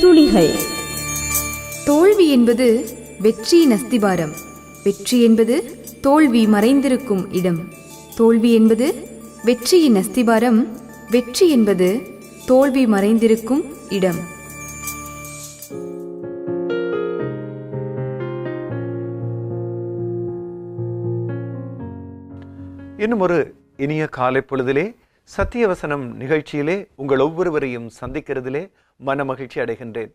துளிகள். தோல்வி என்பது வெற்றியின் அஸ்திபாரம். வெற்றி என்பது தோல்வி மறைந்திருக்கும் இடம். தோல்வி என்பது வெற்றியின் அஸ்திபாரம். வெற்றி என்பது தோல்வி மறைந்திருக்கும் இடம். இன்னும் ஒரு இனிய காலை பொழுதிலே சத்தியவசனம் நிகழ்ச்சியிலே உங்கள் ஒவ்வொருவரையும் சந்திக்கிறதிலே மன மகிழ்ச்சி அடைகின்றேன்.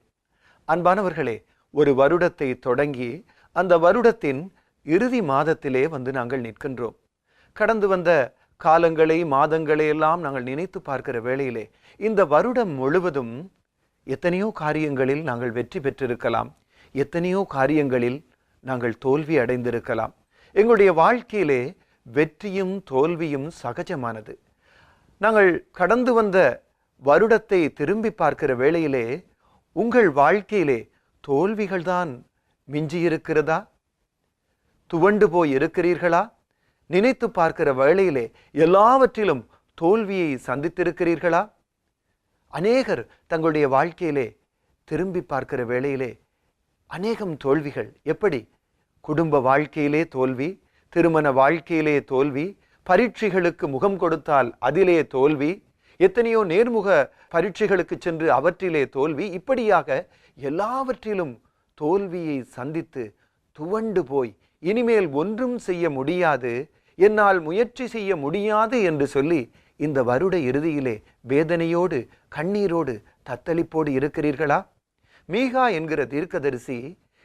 அன்பானவர்களே ஒரு வருடத்தை தொடங்கி அந்த வருடத்தின் இறுதி மாதத்திலே வந்து நாங்கள் நிற்கின்றோம். கடந்து வந்த காலங்களை மாதங்களை எல்லாம் நாங்கள் நினைத்து பார்க்கிற வேளையிலே இந்த வருடம் முழுவதும் எத்தனையோ காரியங்களில் நாங்கள் வெற்றி பெற்றிருக்கலாம். எத்தனையோ காரியங்களில் நாங்கள் தோல்வி அடைந்திருக்கலாம். எங்களுடைய வாழ்க்கையிலே வெற்றியும் தோல்வியும் சகஜமானது. நாங்கள் கடந்து வந்த வருடத்தை திரும்பி பார்க்கிற வேளையிலே உங்கள் வாழ்க்கையிலே தோல்விகள்தான் மிஞ்சியிருக்கிறதா? துவண்டு போய் இருக்கிறீர்களா? நினைத்து பார்க்கிற வேளையிலே எல்லாவற்றிலும் தோல்வியை சந்தித்திருக்கிறீர்களா? அநேகர் தங்களுடைய வாழ்க்கையிலே திரும்பி பார்க்கிற வேளையிலே அநேகம் தோல்விகள். எப்படி? குடும்ப வாழ்க்கையிலே தோல்வி திருமண வாழ்க்கையிலே தோல்வி பரீட்சைகளுக்கு முகம் கொடுத்தால் அதிலே தோல்வி எத்தனையோ நேர்முக பரீட்சைகளுக்கு சென்று அவற்றிலே தோல்வி இப்படியாக எல்லாவற்றிலும் தோல்வியை சந்தித்து துவண்டு போய் இனிமேல் ஒன்றும் செய்ய முடியாது என்னால் முயற்சி செய்ய முடியாது என்று சொல்லி இந்த வருட இறுதியிலே வேதனையோடு கண்ணீரோடு தத்தளிப்போடு இருக்கிறீர்களா? மீகா என்கிற தீர்க்கதரிசி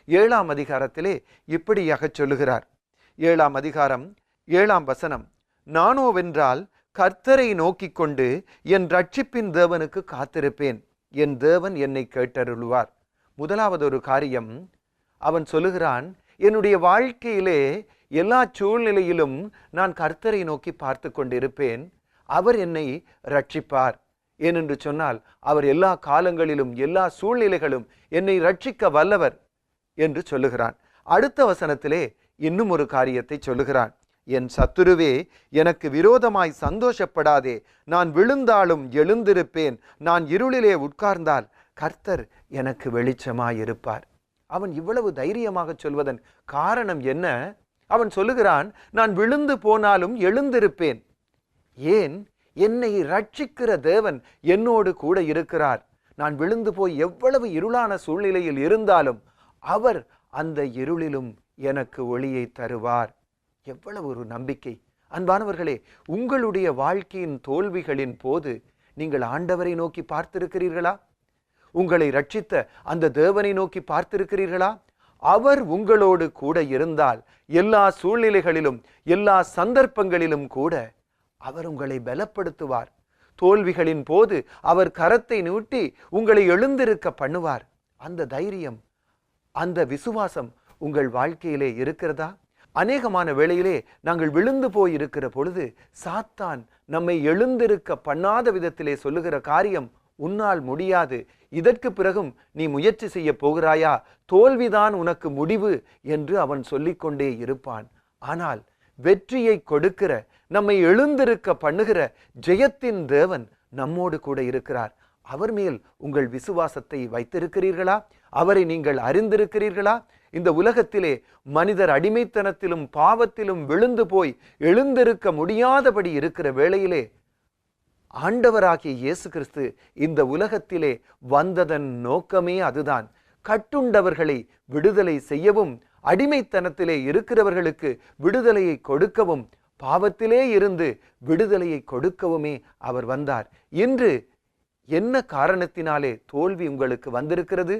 ஏழாம் அதிகாரத்திலே இப்படியாக சொல்லுகிறார். ஏழாம் அதிகாரம் ஏழாம் வசனம். நானோவென்றால் கர்த்தரை நோக்கிக் கொண்டு என் ரட்சிப்பின் தேவனுக்கு காத்திருப்பேன். என் தேவன் என்னை கேட்டருளுவார். முதலாவது ஒரு காரியம் அவன் சொல்லுகிறான் என்னுடைய வாழ்க்கையிலே எல்லா சூழ்நிலையிலும் நான் கர்த்தரை நோக்கி பார்த்து கொண்டிருப்பேன். அவர் என்னை ரட்சிப்பார் ஏனென்று சொன்னால் அவர் எல்லா காலங்களிலும் எல்லா சூழ்நிலைகளும் என்னை ரட்சிக்க வல்லவர் என்று சொல்லுகிறான். அடுத்த வசனத்திலே இன்னும் ஒரு காரியத்தை சொல்லுகிறான். என் சத்துருவே எனக்கு விரோதமாய் சந்தோஷப்படாதே. நான் விழுந்தாலும் எழுந்திருப்பேன். நான் இருளிலே உட்கார்ந்தால் கர்த்தர் எனக்கு வெளிச்சமாயிருப்பார். அவன் இவ்வளவு தைரியமாக சொல்வதன் காரணம் என்ன? அவன் சொல்லுகிறான் நான் விழுந்து போனாலும் எழுந்திருப்பேன். ஏன்? என்னை ரட்சிக்கிற தேவன் என்னோடு கூட இருக்கிறார். நான் விழுந்து போய் எவ்வளவு இருளான சூழ்நிலையில் இருந்தாலும் அவர் அந்த இருளிலும் எனக்கு ஒளியை தருவார். எவ்வளவு ஒரு நம்பிக்கை. அன்பானவர்களே உங்களுடைய வாழ்க்கையின் தோல்விகளின் போது நீங்கள் ஆண்டவரை நோக்கி பார்த்திருக்கிறீர்களா? உங்களை ரட்சித்த அந்த தேவனை நோக்கி பார்த்திருக்கிறீர்களா? அவர் உங்களோடு கூட இருந்தால் எல்லா சூழ்நிலைகளிலும் எல்லா சந்தர்ப்பங்களிலும் கூட அவர் உங்களை பலப்படுத்துவார். தோல்விகளின் போது அவர் கரத்தை நீட்டி உங்களை எழுந்திருக்க பண்ணுவார். அந்த தைரியம் அந்த விசுவாசம் உங்கள் வாழ்க்கையிலே இருக்கிறதா? அநேகமான வேளையிலே நாங்கள் விழுந்து போய் இருக்கிற பொழுது சாத்தான் நம்மை எழுந்திருக்க பண்ணாத விதத்திலே சொல்லுகிற காரியம் உன்னால் முடியாது. இதற்கு பிறகும் நீ முயற்சி செய்ய போகிறாயா? தோல்விதான் உனக்கு முடிவு என்று அவன் சொல்லிக்கொண்டே இருப்பான். ஆனால் வெற்றியை கொடுக்கிற நம்மை எழுந்திருக்க பண்ணுகிற ஜெயத்தின் தேவன் நம்மோடு கூட இருக்கிறார். அவர் மேல் உங்கள் விசுவாசத்தை வைத்திருக்கிறீர்களா? அவரை நீங்கள் அறிந்திருக்கிறீர்களா? இந்த உலகத்திலே மனிதர் அடிமைத்தனத்திலும் பாவத்திலும் விழுந்து போய் எழுந்திருக்க முடியாதபடி இருக்கிற வேளையிலே ஆண்டவராகிய இயேசு கிறிஸ்து இந்த உலகத்திலே வந்ததன் நோக்கமே அதுதான். கட்டுண்டவர்களை விடுதலை செய்யவும் அடிமைத்தனத்திலே இருக்கிறவர்களுக்கு விடுதலையை கொடுக்கவும் பாவத்திலே இருந்து விடுதலையை கொடுக்கவுமே அவர் வந்தார். இன்று என்ன காரணத்தினாலே தோல்வி உங்களுக்கு வந்திருக்கிறது?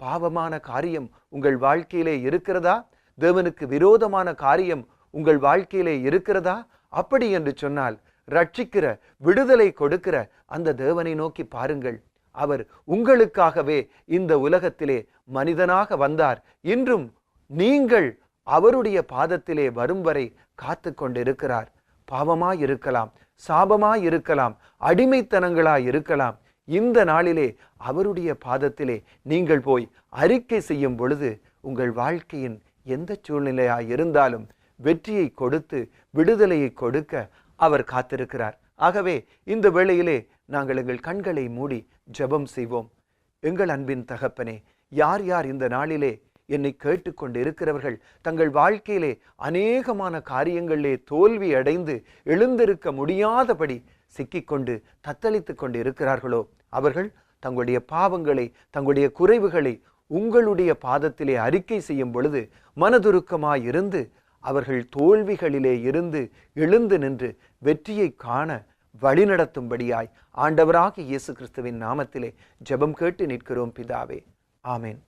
பாவமான காரியம் உங்கள் வாழ்க்கையிலே இருக்கிறதா? தேவனுக்கு விரோதமான காரியம் உங்கள் வாழ்க்கையிலே இருக்கிறதா? அப்படி என்று சொன்னால் ரட்சிக்கிற விடுதலை கொடுக்கிற அந்த தேவனை நோக்கி பாருங்கள். அவர் உங்களுக்காகவே இந்த உலகத்திலே மனிதனாக வந்தார். இன்றும் நீங்கள் அவருடைய பாதத்திலே வரும் வரை காத்து கொண்டிருக்கிறார் பாவமாயிருக்கலாம். சாபமாய் இருக்கலாம் அடிமைத்தனங்களாய் இருக்கலாம். இந்த நாளிலே அவருடைய பாதத்திலே நீங்கள் போய் அறிக்கை செய்யும் பொழுது உங்கள் வாழ்க்கையின் எந்த சூழ்நிலையாய் இருந்தாலும் வெற்றியை கொடுத்து விடுதலையை கொடுக்க அவர் காத்திருக்கிறார். ஆகவே இந்த வேளையிலே நாங்கள் எங்கள் கண்களை மூடி ஜெபம் செய்வோம். எங்கள் அன்பின் தகப்பனே யார் யார் இந்த நாளிலே என்னை கேட்டுக்கொண்டு இருக்கிறவர்கள் தங்கள் வாழ்க்கையிலே அநேகமான காரியங்களிலே தோல்வி அடைந்து எழுந்திருக்க முடியாதபடி சிக்கிக்கொண்டு தத்தளித்து கொண்டு இருக்கிறார்களோ அவர்கள் தங்களுடைய பாவங்களை தங்களுடைய குறைவுகளை உங்களுடைய பாதத்திலே அறிக்கை செய்யும் பொழுது மனதுருக்கமாய் இருந்து அவர்கள் தோல்விகளிலே இருந்து எழுந்து நின்று வெற்றியை காண வழிநடத்தும்படியாய் ஆண்டவராக இயேசு கிறிஸ்துவின் நாமத்திலே ஜெபம் கேட்டு நிற்கிறோம் பிதாவே. ஆமேன்.